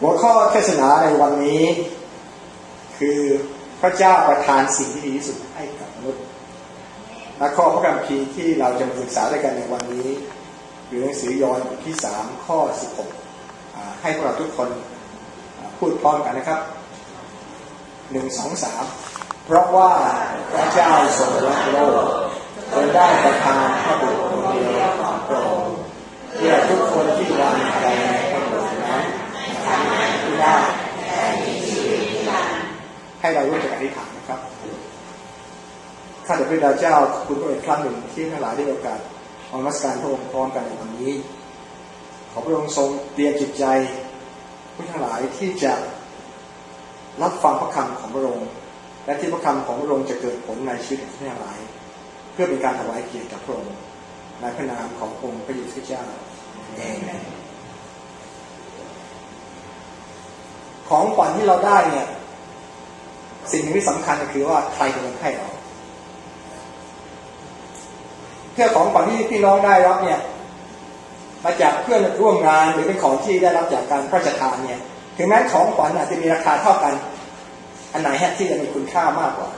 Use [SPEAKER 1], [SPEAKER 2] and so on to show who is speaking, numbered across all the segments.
[SPEAKER 1] หัวข้อเทศนาในวันนี้ คือพระเจ้าประทานสิ่งที่ดีที่สุดให้กับมนุษย์และข้อพระคัมภีร์ที่เราจะมาศึกษาด้วยกันในวันนี้อยู่ในหนังสือยอห์นบทที่ 3 ข้อ 16 ให้พวกเราทุกคนพูดพร้อมกันนะครับหนึ่งสองสามเพราะว่าพระเจ้าทรงรักโลกจนได้ประทานพระบุตรคนเดียวของพระองค์เพื่อทุกคนที่วางใจในพระบุตรนั้นที่ได้ ให้เราร่วมกันอธิษฐานนะครับข้าแต่พระบิดาเจ้าคุณพระองค์อีกครั้งหนึ่งที่ทั้งหลายได้โอกาสอนมัสการพระองค์พร้อมกันในวันนี้ ขอพระองค์ทรงเตรียมจิตใจผู้ทั้งหลายที่จะรับฟังพระคำของพระองค์ และที่พระคำของพระองค์จะเกิดผลในชีวิตของท่านทั้งหลาย เพื่อเป็นการถวายเกียรติกับพระองค์ในพระนามขององค์พระเยซูเจ้าเอเมนของขวัญที่เราได้เนี่ย สิ่งที่สำคัญก็คือว่าใครเป็นคนให้เราเพื่อของขวัญที่พี่น้องได้รับเนี่ย มาจากเพื่อนร่วมงานหรือเป็นของที่ได้รับจากการพระราชทานเนี่ย ถึงแม้ของขวัญอาจจะมีราคาเท่ากัน อันไหนฮะที่จะมีคุณค่ามากกว่า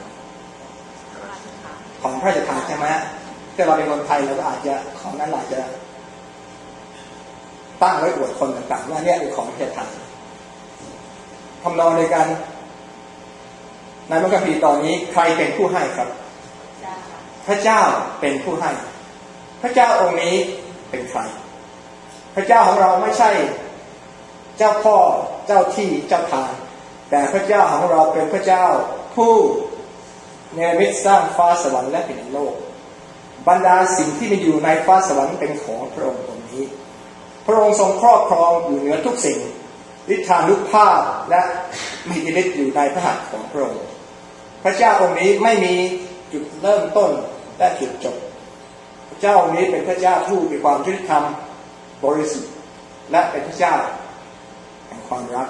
[SPEAKER 1] ของพระราชทานใช่ไหมฮะถ้าเราเป็นคนไทยเราก็อาจจะของนั้นอาจจะตั้งไว้อวดคนต่างๆว่าเนี่ยเป็นของพระราชทานทำนองในการ ในพระคัมภีร์ตอนนี้ใครเป็นผู้ให้ครับ พระเจ้าเป็นผู้ให้ พระเจ้าองค์นี้เป็นใคร พระเจ้าของเราไม่ใช่ เจ้าพ่อเจ้าที่เจ้าทางแต่พระเจ้าของเราเป็นพระเจ้าผู้เนรมิตสร้างฟ้าสวรรค์และแผ่นดินโลก บรรดาสิ่งที่มีอยู่ในฟ้าสวรรค์เป็นของพระองค์ตรงนี้ พระองค์ทรงครอบครองอยู่เหนือทุกสิ่งฤทธานุภาพและมีอิทธิฤทธิ์อยู่ในพระหัตถ์ของพระองค์พ ระเจ้าองค์นี้ไม่มีจุดเริ่มต้นและจุดจบ พระเจ้าองค์นี้เป็นพระเจ้าผู้มีความยุติธรรมบริสุทธิ์และเป็นพระเจ้าแห่งความรัก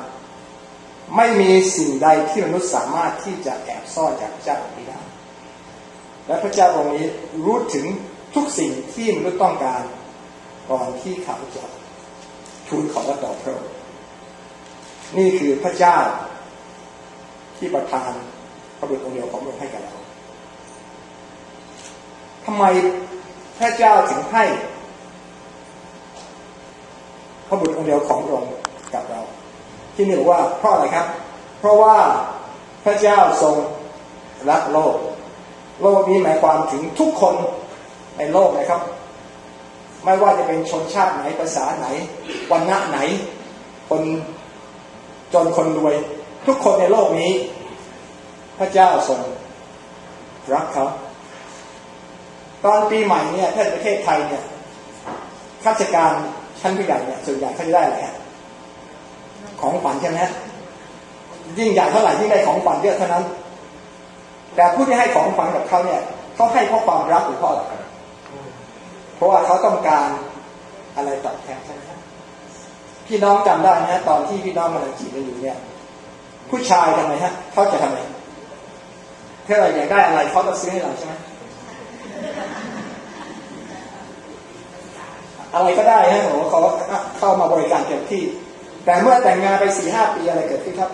[SPEAKER 1] ไม่มีสิ่งใดที่มนุษย์สามารถที่จะแอบซ่อนจากพระเจ้าองค์นี้ได้และพระเจ้าองค์นี้รู้ถึงทุกสิ่งที่มนุษย์ต้องการก่อนที่เขาจ้าทูลขอต่อพระองค์นี่คือพระเจ้าที่ประทาน พระบุตรองค์เดียวของพระองค์ให้กับเราทำไมพระเจ้าถึงให้พระบุตรองค์เดียวของพระองค์กับเรา ที่หนี่บอกว่าเพราะอะไรครับ เพราะว่าพระเจ้าทรงรักโลก โลกนี้หมายความถึงทุกคนในโลกนะครับ ไม่ว่าจะเป็นชนชาติไหนภาษาไหนวันณะไหน คนจนคนรวย ทุกคนในโลกนี้ พระเจ้าทรงรักเขาตอนปีใหม่เนี่ยถ้าประเทศไทยเนี่ยข้าราชการชั้นผู้ใหญ่เนี่ยส่วนใหญ่เขาจะได้อะไรของขวัญใช่ไหมยิ่งใหญ่เท่าไหร่ยิ่งได้ของขวัญเยอะเท่านั้น แต่ผู้ที่ให้ของขวัญกับเขาเนี่ยเขาให้เพราะความรักหรือเพราะอะไรเพราะว่าเขาต้องการอะไรตอบแทนใช่ไหมพี่น้องจำได้นะตอนที่พี่น้องกำลังจีบกันอยู่เนี่ย ผู้ชายทำไมฮะเขาจะทำไม ถ้าเราอยากได้อะไรเขาต้องซื้อให้เราใช่ไหมอะไรก็ได้ฮะโอ้เขาเข้ามาบริการเต็มที่ แต่เมื่อแต่งงานไปสี่ห้าปีอะไรเกิดขึ้นครับ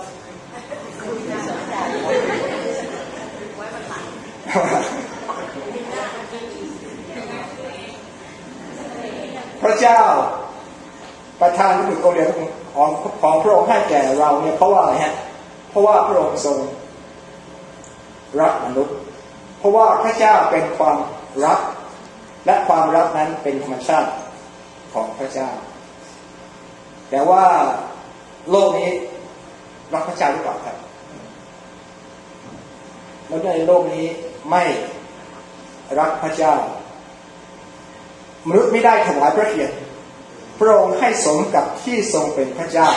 [SPEAKER 1] พระเจ้าประทานพระบุตรอเดียของของพระองค์ให้แก่เราเนี่ยเพราะว่าอะไรฮะ เพราะว่าพระองค์ทรง รักมนุษย์ เพราะว่าพระเจ้าเป็นความรัก และความรักนั้นเป็นธรรมชาติของพระเจ้า แต่ว่าโลกนี้รักพระเจ้าหรือเปล่าครับแล้วในโลกนี้ไม่รักพระเจ้ามนุษย์ไม่ได้ถวายพระเกียรติพระองค์ให้สมกับที่ทรงเป็นพระเจ้า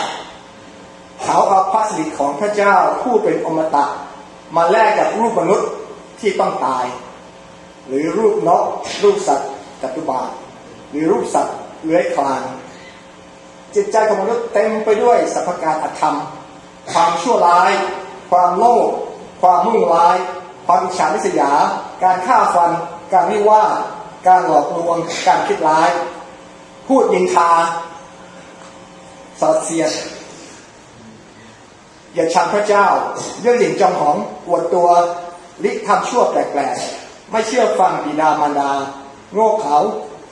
[SPEAKER 1] เขาเอาพระสิริของพระเจ้าผู้เป็นอมตะ มาแลกกับรูปมนุษย์ที่ต้องตาย หรือรูปนกรูปสัตว์จัตุบาทหรือรูปสัตว์เลื้อยคลานจิตใจของมนุษย์เต็มไปด้วยสัพพการอธรรม ความชั่วร้าย ความโลภความมุ่งร้าย ความอิจฉาริษยา การฆ่าฟัน การวิว่าการหลอกลวง การคิดร้าย พูดยินทาสอดเสียด อย่าชังพระเจ้า เรื่องหลิ่งจองหองอวดตัวลิทำชั่วแปลกๆ ไม่เชื่อฟังบิดามารดา โง่เขลา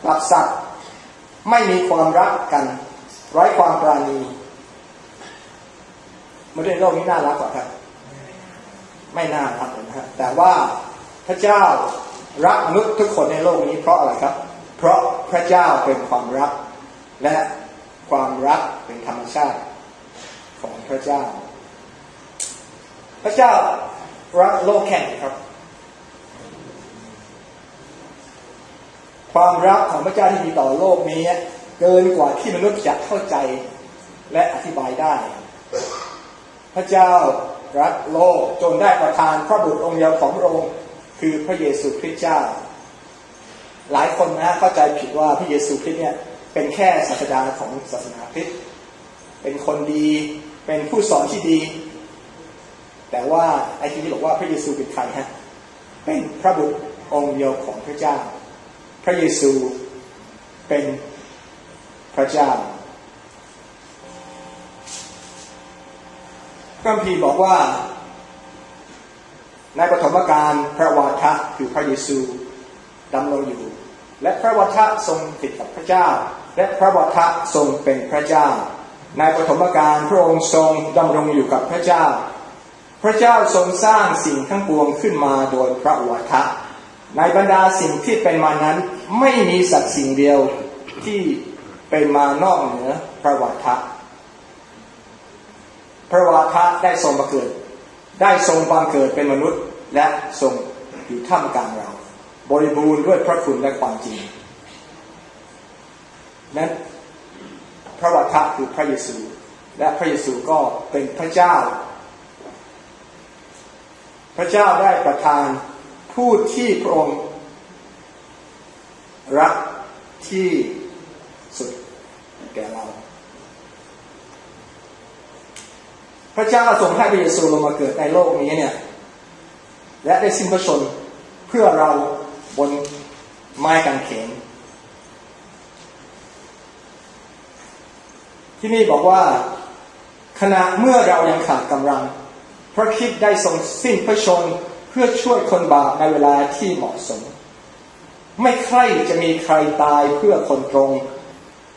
[SPEAKER 1] หลักสัตว์ไม่มีความรักกันไร้ความปราณีมนุษย์ในโลกนี้น่ารักกว่าครับ ไม่น่ารักนะฮะแต่ว่าพระเจ้ารักมนุษย์ทุกคนในโลกนี้เพราะอะไรครับ เพราะพระเจ้าเป็นความรัก และความรักเป็นธรรมชาติของพระเจ้า พระเจ้ารักโลกแข่งครับ ความรักของพระเจ้าที่มีต่อโลกนี้ เกินกว่าที่มนุษย์จะเข้าใจและอธิบายได้ พระเจ้ารักโลกจนได้ประทานพระบุตรองค์เดียวของพระองค์คือพระเยซูคริสต์เจ้า หลายคนนะเข้าใจผิดว่าพระเยซูคริสต์เนี่ยเป็นแค่ศาสดาของศาสนาคริสต์เป็นคนดี เป็นผู้สอนที่ดี แต่ว่าไอ้ที่บอกว่าพระเยซูเป็นใครฮะเป็นพระบุตรองค์เดียวของพระเจ้า พระเยซูเป็นพระเจ้าพระคัมภีบอกว่า ในปฐมกาลพระวาทะคือพระเยซูดำรงอยู่ และพระวาทะทรงติดกับพระเจ้า และพระวาทะทรงเป็นพระเจ้า ในปฐมกาลพระองค์ทรงดำรงอยู่กับพระเจ้า พระเจ้าทรงสร้างสิ่งทั้งปวงขึ้นมาโดยพระวาทะ ในบรรดาสิ่งที่เป็นมานั้นไม่มีสักสิ่งเดียวที่เป็นมานอกเหนือพระวาทะ พระวาทะได้ทรงบังเกิด ได้ทรงบังเกิดเป็นมนุษย์และทรงอยู่ท่ามกลางเรา บริบูรณ์ด้วยพระคุณและความจริง นั้นพระวาทะคือพระเยซู และพระเยซูก็เป็นพระเจ้า พระเจ้าได้ประทานผู้ที่พระองค์รักที่สุดแก่เรา พระเจ้าทรงให้พระเยซูลงมาเกิดในโลกนี้เนี่ย และได้สิ้นพระชนเพื่อเราบนไม้กางเขน ที่นี่บอกว่าขณะเมื่อเรายังขาดกำลัง พระคริสต์ได้ทรงสิ้นพระชนเพื่อช่วยคนบาปในเวลาที่เหมาะสม ไม่ใครจะมีใครตายเพื่อคนตรง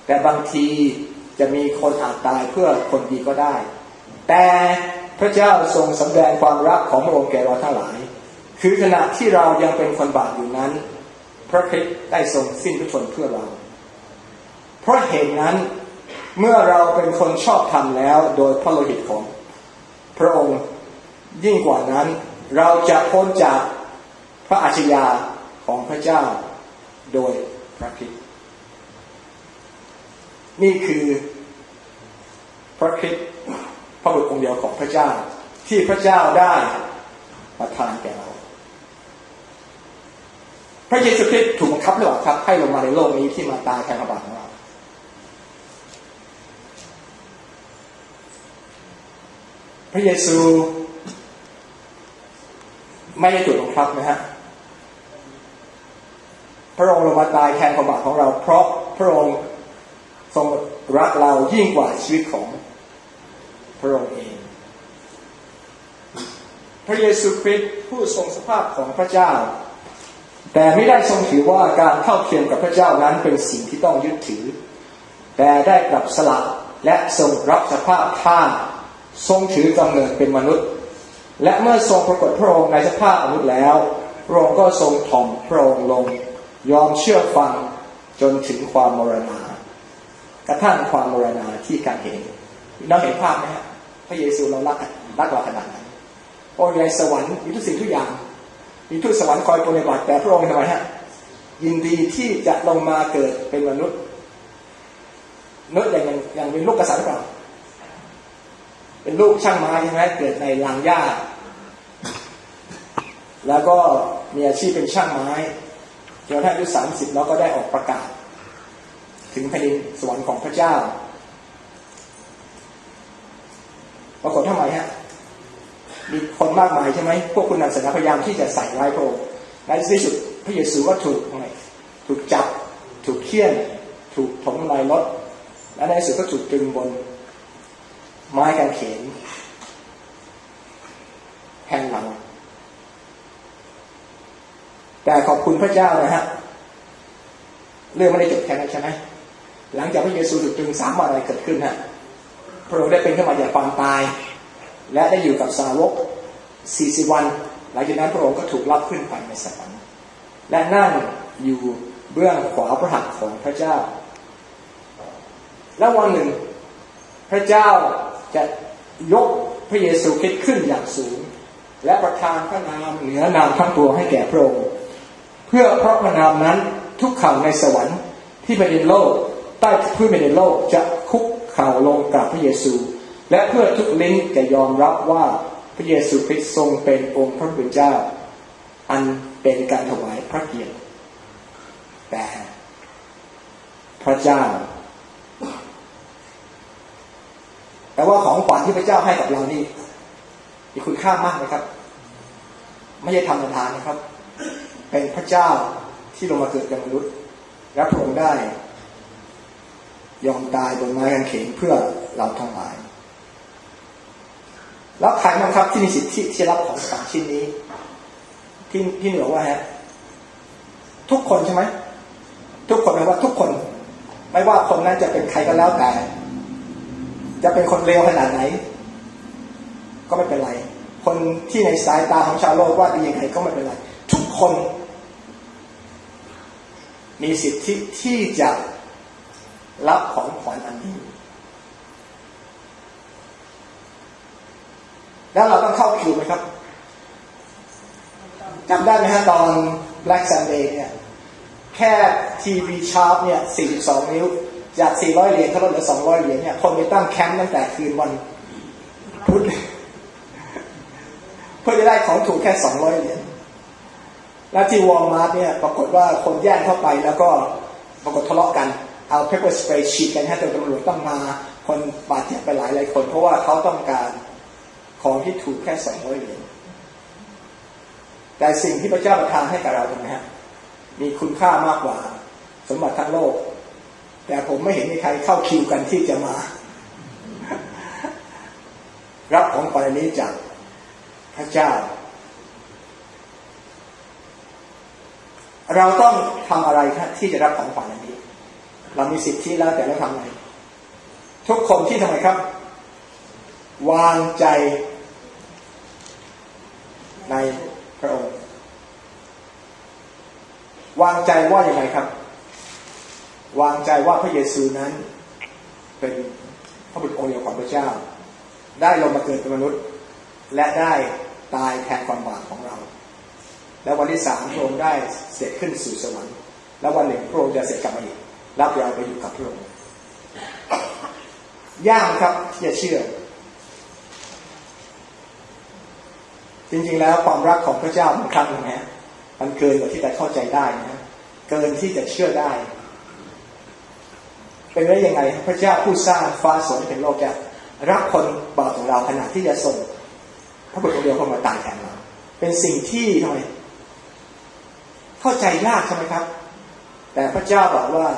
[SPEAKER 1] แต่บางทีจะมีคนอาจตายเพื่อคนดีก็ได้ แต่พระเจ้าทรงสำแดงความรักของพระองค์แก่เราทั้งหลาย คือขณะที่เรายังเป็นคนบาปอยู่นั้น พระคริสต์ได้ทรงสิ้นพระชนเพื่อเรา เพราะเหตุนั้นเมื่อเราเป็นคนชอบธรรมแล้วโดยพระโลหิตของ พระองค์ ยิ่งกว่านั้นเราจะพ้นจากพระอาชญาของพระเจ้าโดยพระคริสต์นี่คือพระคริสต์พระบุตรองค์เดียวของพระเจ้า ที่พระเจ้าได้ประทานแก่เรา พระเยซูคริสต์ถูกบังคับหรือเปล่าครับให้ลงมาในโลกนี้ที่มาตายแทนพระบาปของเราพระเยซู ไม่ได้ถูกบังคับนะฮะพระองค์ลงมาตายแทนความบาปของเรา เพราะพระองค์ทรงรักเรายิ่งกว่าชีวิตของพระองค์เอง พระเยซูคริสต์ผู้ทรงสภาพของพระเจ้า แต่ไม่ได้ทรงถือว่าการเท่าเทียมกับพระเจ้านั้นเป็นสิ่งที่ต้องยึดถือ แต่ได้กลับสละและทรงรับสภาพท่าทรงถือกำเนิดเป็นมนุษย์ และเมื่อทรงปรากฏพระองค์ในสภาพมนุษย์แล้ว พระองค์ก็ทรงถ่อมพระองค์ลง ยอมเชื่อฟังจนถึงความมรณากระทั่งความมรณาที่การเห็นเราเห็นภาพไหมฮะพระเยซูเรารักรักเราขนาดไหนพระองค์ในสวรรค์มีทุกสิ่งทุกอย่าง มีทูตสวรรค์คอยปฏิบัติแต่พระองค์ทำไมฮะยินดีที่จะลงมาเกิดเป็นมนุษย์มนุษย์อย่างอย่างเป็นลูกกษัตริย์หรือเปล่า เป็นลูกช่างไม้ใช่ไหมเกิดในลางหญ้า แล้วก็มีอาชีพเป็นช่างไม้จนถ้าอายุสามสิบแล้วก็ได้ออกประกาศ ถึงแผ่นดินสวรรค์ของพระเจ้าปรากฏทำไมฮะมีคนมากมายใช่ไหมพวกคุณนำศาสนาพยายามที่จะใส่ร้ายพระองค์ในที่สุดพระเยซูก็ถูกอะไรถูกจับ ถูกเคี่ยน ถูกถมลายรถและในที่สุดก็ถูกตรึงบน ไม้กางเขนแห่งเราแต่ขอบคุณพระเจ้านะฮะเรื่องไม่ได้จบแค่นั้นใช่ไหมหลังจากพระเยซูถูกตรึงสามวันอะไรเกิดขึ้นฮะพระองค์ได้เป็นขึ้นมาจากความตาย และได้อยู่กับสาวก40วัน หลังจากนั้นพระองค์ก็ถูกรับขึ้นไปในสวรรค์และนั่งอยู่เบื้องขวาพระหัตถ์ของพระเจ้า แล้ววันหนึ่งพระเจ้า จะยกพระเยซูคริสต์ขึ้นอย่างสูง และประทานพระนามเหนือนามทั้งตัวให้แก่พระองค์เพื่อพระพระนามนั้นทุกข่าวในสวรรค์ที่เป็นในโลกใต้พื้นเป็นในโลกจะคุกข่าวลงกราบพระเยซู และเพื่อทุกลิ้นจะยอมรับว่าพระเยซูคริสต์ทรงเป็นองค์พระผู้เป็นเจ้า อันเป็นการถวายพระเกียรติแต่พระเจ้า แต่ว่าของขวัญที่พระเจ้าให้กับเรานี่มีคุณค่ามากนะครับ ไม่ใช่ธรรมดานนะครับ เป็นพระเจ้าที่ลงมาเกิดเป็นมนุษย์ และพระองค์ได้ ยอมตายบนไม้กางเขนเพื่อเราทั้งหลาย แล้วใครบ้างครับที่มีสิทธิที่จะรับของขวัญชิ้นนี้ ที่ที่เหนือว่าฮะทุกคนใช่ไหมทุกคนแปลว่าทุกคน ไม่ว่าคนนั้นจะเป็นใครก็แล้วแต่ จะเป็นคนเลวขนาดไหน ก็ไม่เป็นไร คนที่ในสายตาของชาวโลกว่าดียังไงก็ไม่เป็นไร ทุกคน มีสิทธิที่จะรับของขวัญอันนี้แล้วเราต้องเข้าคิวไหมครับจำได้ไหมฮะตอน Black Sunday เนี่ย แค่ทีวีชาร์ปเนี่ย 42 นิ้ว จาก 400 เหรียญเขาลดเหลือ 200 เหรียญเนี่ย คนไปตั้งแคมป์ตั้งแต่คืนวันพุธเพื่อจะได้ของถูกแค่ 200 เหรียญ แล้วที่วอลมาร์ทเนี่ย ปรากฏว่าคนแย่งเข้าไปแล้วก็ปรากฏทะเลาะกัน เอาเพปเปอร์สเปรย์ฉีดกันให้ตำรวจต้องมา คนบาดเจ็บไปหลายหลายคน เพราะว่าเขาต้องการของที่ถูกแค่ 200 เหรียญ แต่สิ่งที่พระเจ้าประทานให้กับเราตรงนี้ฮะมีคุณค่ามากกว่า สมบัติทั้งโลก แต่ผมไม่เห็นมีใครเข้าคิวกันที่จะมา รับของขวันนี้จากพระเจ้า เราต้องทำอะไรครับที่จะรับของขวัญอันนี้ เรามีสิทธิแล้วแต่เราทำอะไงทุกคนที่ทำไมครับ วางใจในพระองค์ วางใจว่าอย่างไรครับ วางใจว่าพระเยซูนั้น เป็นพระบุตรองค์เดียวของพระเจ้า ได้ลงมาเกิดเป็นมนุษย์ และได้ตายแทนความบาปของเรา แล้ววันที่สามพระองค์ได้เสร็จขึ้นสู่สวรรค์ แล้ววันหนึ่งพระองค์จะเสร็จกลับมาอีกรับเราไปอยู่กับพระองค์ยากครับที่จะเชื่อ จริงๆแล้วความรักของพระเจ้าบางครั้งนะมันเกินกว่าที่จะเข้าใจได้นะเกินที่จะเชื่อได้ เป็นได้ยังไงพระเจ้าผู้สร้างฟ้าสวรรค์เป็นโลกจะรักคนบาปของเราขนาดที่จะส่งพระบุตรองค์เดียวเข้ามาตายแทนเราเป็นสิ่งที่ทำไมเข้าใจยากใช่ไหมครับ แต่พระเจ้าบอกว่า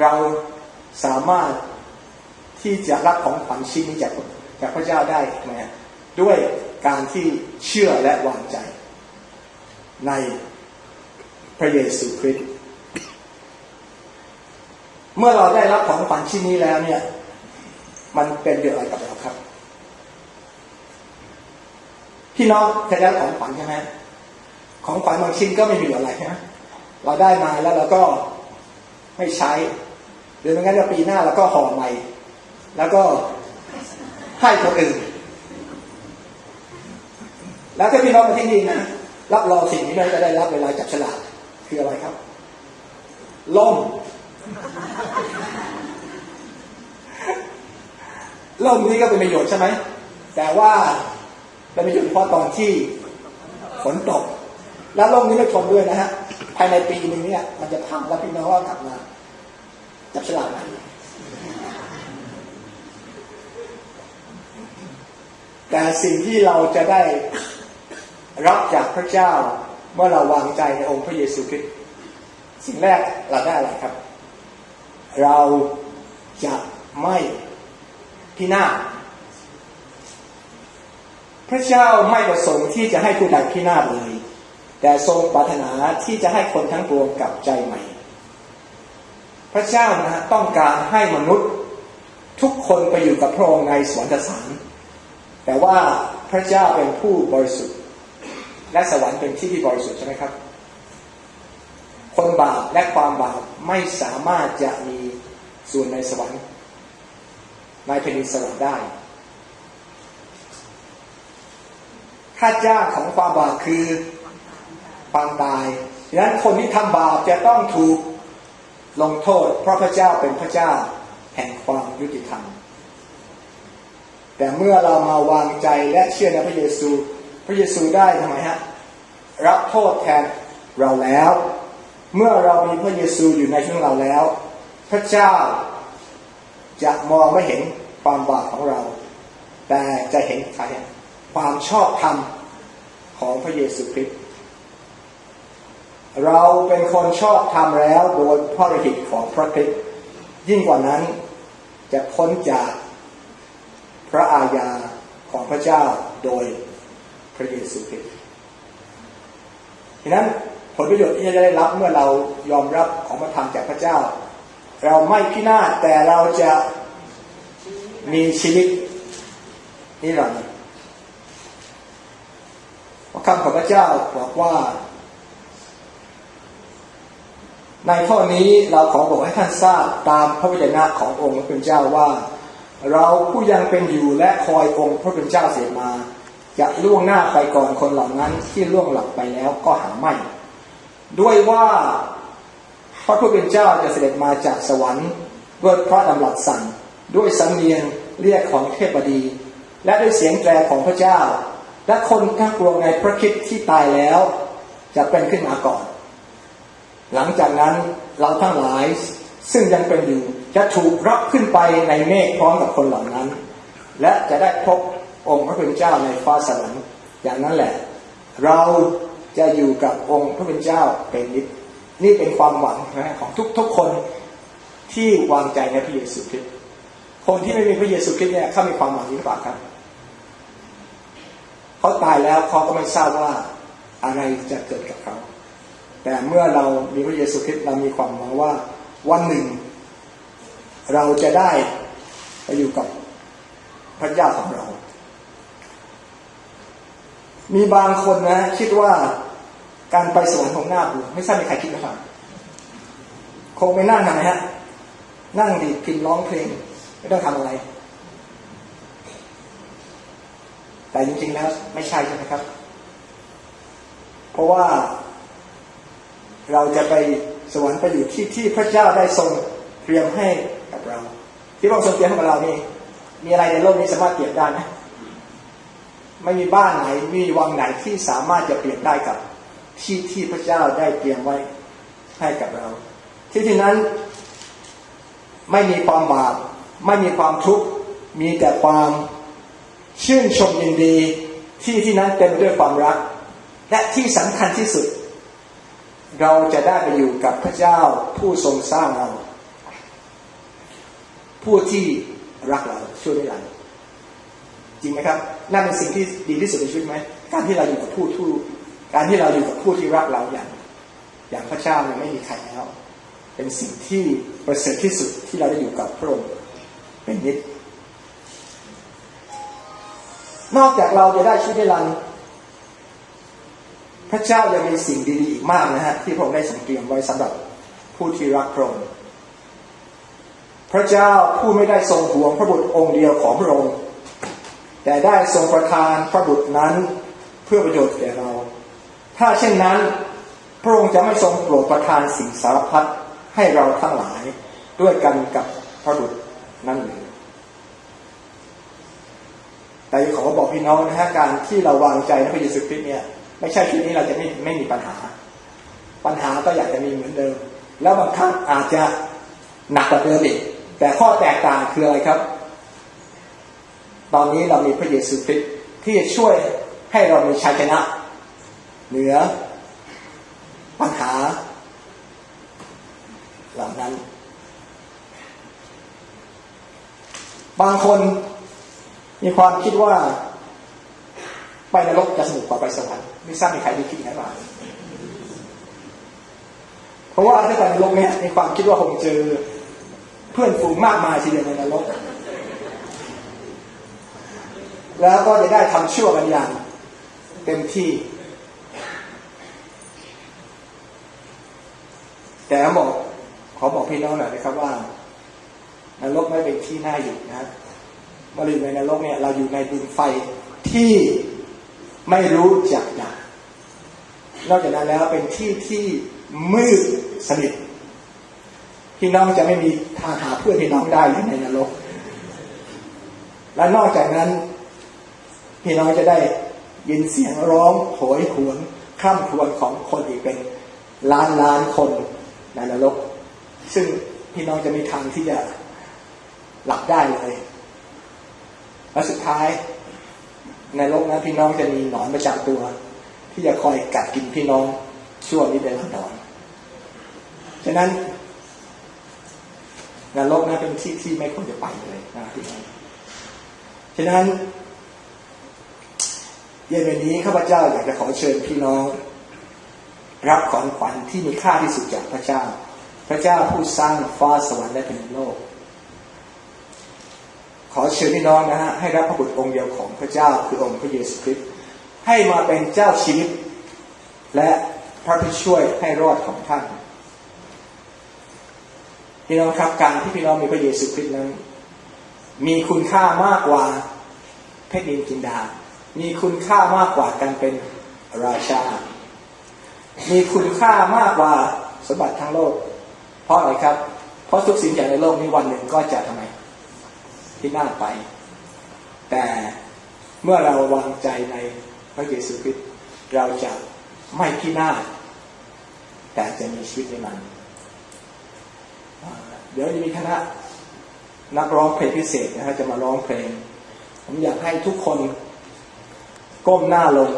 [SPEAKER 1] เราสามารถที่จะรับของขวัญชิ้นนี้จากจากพระเจ้าได้ทำไมด้วยการที่เชื่อและวางใจ ในพระเยซูคริสต์ เมื่อเราได้รับของขวัญชิ้นนี้แล้วเนี่ย มันเป็นเดือดอะไรกับเราครับ พี่น้องเคยได้ของขวัญใช่ไหมของขวัญบางชิ้นก็ไม่มีอะไรนะเราได้มาแล้วเราก็ไม่ใช้ หรือไม่งั้นปีหน้าเราก็ห่อใหม่ แล้วก็ให้คนอื่น แล้วถ้าพี่น้องมาที่นี่นะรับรองสิ่งนี้เราจะได้รับเวลาจับฉลากคืออะไรครับล่ม ล่มนี้ก็เป็นประโยชน์ใช่ไหม แต่ว่าเป็นประโยชน์เฉพาะตอนที่ฝนตก แล้วล่มนี้ไม่ทนด้วยนะฮะ ภายในปีนึงเนี่ย มันจะพังแล้วพี่น้องก็กลับมาจับฉลากใหม่แต่สิ่งที่เราจะได้รับจากพระเจ้าเมื่อเราวางใจในองค์พระเยซูคริสต์สิ่งแรกเราได้อะไรครับ เราจะไม่พินาศพระเจ้าไม่ประสงค์ที่จะให้ผู้ใดพินาศเลย แต่ทรงปรารถนาที่จะให้คนทั้งปวงกลับใจใหม่ พระเจ้านะต้องการให้มนุษย์ทุกคนไปอยู่กับพระองค์ในสวรรคสารแต่ว่าพระเจ้าเป็นผู้บริสุทธิ์ และสวรรค์เป็นที่ที่บริสุทธิ์ใช่ไหมครับ คนบาปและความบาปไม่สามารถจะมี ส่วนในสวรรค์ในแผ่นดินสวรรค์ได้ค่าจ้างของความบาปคือความตายดังนั้นคนที่ทำบาปจะต้องถูกลงโทษ เพราะพระเจ้าเป็นพระเจ้าแห่งความยุติธรรม แต่เมื่อเรามาวางใจและเชื่อในพระเยซู พระเยซูได้ทำไมฮะรับโทษแทนเราแล้ว เมื่อเรามีพระเยซูอยู่ในชีวิตเราแล้ว พระเจ้า จะมองไม่เห็นความบาปของเรา แต่จะเห็นใครความชอบธรรมของพระเยซูคริสต์เราเป็นคนชอบธรรมแล้วโดยพระฤทธิ์ของพระคริสต์ยิ่งกว่านั้นจะพ้นจากพระอาญาของพระเจ้าโดยพระเยซูคริสต์ดังนั้นผลประโยชน์ที่จะได้รับเมื่อเรายอมรับของพระธรรมจากพระเจ้า เราไม่พินาศแต่เราจะมีชีวิตนิรันดร์พระคำของพระเจ้าบอกว่า ในข้อนี้เราขอบอกให้ท่านทราบตามพระวจนะขององค์พระผู้เป็นเจ้าว่า เราผู้ยังเป็นอยู่และคอยองค์พระผู้เป็นเจ้าเสียมาจะล่วงหน้าไปก่อนคนเหล่านั้นที่ล่วงหลับไปแล้วก็หาไม่ ด้วยว่า พระผู้เป็นเจ้าจะเสด็จมาจากสวรรค์ด้วยพระดำรัสสั่งด้วยสำเนียงเรียกของเทพดี และด้วยเสียงแตรของพระเจ้า และคนทั้งปวงในพระคิดที่ตายแล้ว จะเป็นขึ้นมาก่อน หลังจากนั้นเราทั้งหลายซึ่งยังเป็นอยู่จะถูกรับขึ้นไปในเมฆพร้อมกับคนเหล่านั้น และจะได้พบองค์พระผู้เป็นเจ้าในฟ้าสวรรค์อย่างนั้นแหละ เราจะอยู่กับองค์พระผู้เป็นเจ้าเป็นนิจ นี่เป็นความหวังนะของทุกๆคนที่วางใจในพระเยซูคริสต์คนที่ไม่มีพระเยซูคริสต์เนี่ยเขามีความหวังนี้หรือเปล่าครับเขาตายแล้วเขาก็ไม่ทราบว่าอะไรจะเกิดกับเขาแต่เมื่อเรามีพระเยซูคริสต์เรามีความหวังว่าวันหนึ่ง เราจะได้ไปอยู่กับพระเจ้าของเรา มีบางคนนะ คิดว่า การไปสวรรค์ของหน้าบุญไม่ทราบมีใครคิดหรือเปล่าคงไม่นั่งทำไมฮะ นั่งดีดพิมพ์ร้องเพลง ไม่ต้องทำอะไร แต่จริงๆแล้วไม่ใช่ใช่ไหมครับ เพราะว่าเราจะไปสวรรค์ไปอยู่ที่ที่พระเจ้าได้ทรงเตรียมให้กับเรา ที่พระองค์ทรงเตรียมให้กับเรานี่มีอะไรในโลกนี้สามารถเปรียบได้ไหมไม่มีบ้านไหน มีวังไหนที่สามารถจะเปรียบได้กับ ที่ที่พระเจ้าได้เตรียมไว้ให้กับเรา ที่ที่นั้นไม่มีความบาปไม่มีความทุกข์มีแต่ความชื่นชมยินดี ที่ที่นั้นเต็มด้วยความรัก และที่สำคัญที่สุด เราจะได้ไปอยู่กับพระเจ้าผู้ทรงสร้างเรา ผู้ที่รักเราช่วยได้หลังจริงไหมครับนั่นเป็นสิ่งที่ดีที่สุดในชีวิตไหมการที่เราอยู่กับผู้ทู การที่เราอยู่กับผู้ที่รักเราอย่าง อย่างพระเจ้าเนี่ยไม่มีใครแล้ว เป็นสิ่งที่ประเสริฐที่สุดที่เราได้อยู่กับพระองค์เป็นนิจนอกจากเราจะได้ชีวิตนิรันดร์พระเจ้ายังมีสิ่งดีๆอีกมากนะฮะที่พระองค์ได้สังเตรียมไว้สำหรับผู้ที่รักพระองค์พระเจ้าผู้ไม่ได้ทรงหวงพระบุตรองค์เดียวของพระองค์แต่ได้ทรงประทานพระบุตรนั้นเพื่อประโยชน์แก่เรา ถ้าเช่นนั้น พระองค์จะไม่ทรงโปรดประทานสิ่งสารพัดให้เราทั้งหลายด้วยกันกับพระบุตรนั้นหรือแต่ขอบอกพี่น้องนะฮะการที่เราวางใจในพระเยซูคริสต์เนี่ยไม่ใช่ชีวิตนี้เราจะไม่ไม่มีปัญหา ปัญหาก็อยากจะมีเหมือนเดิม แล้วบางครั้งอาจจะหนักกว่าเดิมอีกแต่ข้อแตกต่างคืออะไรครับ ตอนนี้เรามีพระเยซูคริสต์ที่จะช่วยให้เรามีชัยชนะ เหนือปัญหา เหล่านั้น บางคนมีความคิดว่า ไปนรกจะสนุกกว่าไปสวรรค์ไม่ทราบมีใครได้คิดไหมบ้างเพราะว่าถ้าไปนรกเนี่ยในความคิดว่าคงเจอเพื่อนฝูงมากมายทีเดียวในนรกแล้วก็จะได้ทำชั่วกันอย่างเต็มที่ แต่บอกขอบอกพี่น้องหน่อยนะครับว่านรกไม่เป็นที่น่าอยู่นะครับเมื่อเราอยู่ในนรกเนี่ย เราอยู่ในดินไฟที่ไม่รู้จักดับนอกจากนั้นแล้วเป็นที่ที่มืดสนิทพี่น้องจะไม่มีทางหาเพื่อนพี่น้องได้เลยในนรก และนอกจากนั้น พี่น้องจะได้ยินเสียงร้องโหยหวนคร่ำควญของคนอีกเป็นล้านล้านคน ในนรก ซึ่งพี่น้องจะมีทางที่จะหลับได้เลย และสุดท้ายในโลกนั้นพี่น้องจะมีหนอนประจำตัว ที่จะคอยกัดกินพี่น้องชั่วนิดเดียวหนอน ฉะนั้นนรกนั้นเป็นที่ที่ไม่ควรจะไปเลยนะพี่น้องฉะนั้นเย็นวันนี้ข้าพเจ้าอยากจะขอเชิญพี่น้อง รับของขวัญที่มีค่าที่สุดจากพระเจ้า พระเจ้าผู้สร้างฟ้าสวรรค์และแผ่นดินโลก ขอเชิญพี่น้องนะฮะให้รับพระบุตรองค์เดียวของพระเจ้าคือองค์พระเยซูคริสต์ให้มาเป็นเจ้าชีวิต และพระผู้ช่วยให้รอดของท่านพี่น้องครับการที่พี่น้องมีพระเยซูคริสต์นั้น มีคุณค่ามากกว่าเพชรนินจินดา มีคุณค่ามากกว่าการเป็นราชา มีคุณค่ามากกว่าสมบัติทั้งโลก เพราะอะไรครับ เพราะทุกสิ่งอย่างในโลกนี้วันหนึ่งก็จะทำไมที่น่าไป แต่เมื่อเราวางใจในพระเยซูคริสต์เราจะไม่พินาศแต่จะมีชีวิตในมันเดี๋ยวจะมีคณะนักร้องเพลงพิเศษนะฮะจะมาร้องเพลง ผมอยากให้ทุกคนก้มหน้าลง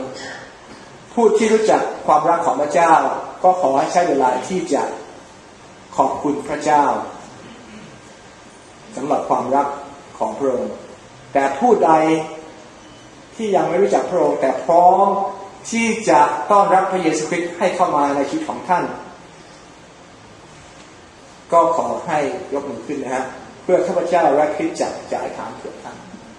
[SPEAKER 1] พูดที่รู้จักความรักของพระเจ้า ก็ขอให้ใช้เวลาที่จะขอบคุณพระเจ้าสำหรับความรักของพระองค์ แต่ผู้ใดที่ยังไม่รู้จักพระองค์แต่พร้อมที่จะต้อนรับพระเยซูคริสต์ให้เข้ามาในชีวิตของท่าน ก็ขอให้ยกมือขึ้นนะฮะเพื่อข้าพเจ้าและคริสตจักรจะอธิษฐานเผื่อท่า